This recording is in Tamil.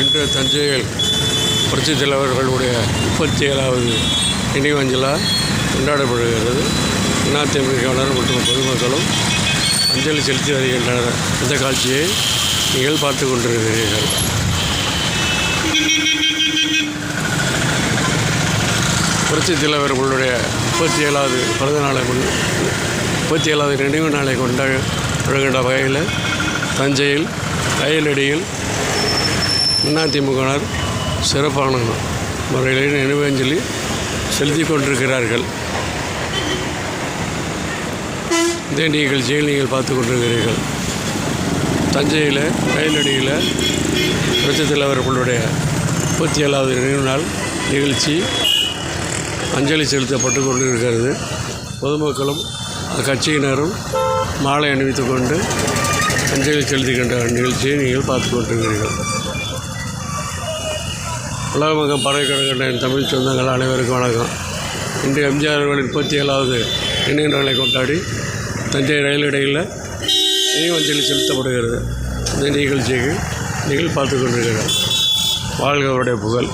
இன்று தஞ்சையில் புரட்சி தலைவர்களுடைய முப்பத்தி ஏழாவது நினைவஞ்சலா கொண்டாடப்படுகிறது. அதிமுகவினர் மற்றும் பொதுமக்களும் அஞ்சலி செலுத்தி வருகின்றனர். இந்த காட்சியை நீங்கள் பார்த்து கொண்டிருக்கிறீர்கள். புரட்சி தலைவர்களுடைய முப்பத்தி ஏழாவது பிறந்த நாளை கொண்டு முப்பத்தி ஏழாவது நினைவு நாளை கொண்டாடுகின்ற வகையில் தஞ்சையில் ரயிலடியில் அதிமுகவினர் சிறப்பான முறையில் நினைவஞ்சலி செலுத்தி கொண்டிருக்கிறார்கள். இந்த நிகழ்ச்சியில் நீங்கள் பார்த்து கொண்டிருக்கிறீர்கள். தஞ்சையில் ரயிலடியில் பிரச்சத்தில் அவர்களுடைய முப்பத்தி ஏழாவது நினைவு நாள் நிகழ்ச்சி அஞ்சலி செலுத்தப்பட்டு கொண்டிருக்கிறது. பொதுமக்களும் கட்சியினரும் மாலை அணிவித்துக் கொண்டு அஞ்சலி செலுத்துகின்ற நிகழ்ச்சியை நீங்கள் பார்த்து கொண்டிருக்கிறீர்கள். உலக மக்கள் பறவைக்கழக தமிழ் சொந்தங்கள் அனைவருக்கும் வணக்கம். இன்று எம்ஜிஆர் அவர்களின் முப்பத்தி ஏழாவது நினைவு நாளை கொண்டாடி தஞ்சை ரயில் இடையில் நினைவஞ்சலி செலுத்தப்படுகிறது. இந்த நிகழ்ச்சிக்கு நீங்கள் பார்த்து கொண்டிருக்கிறீர்கள். வாழ்க அவருடைய புகழ்.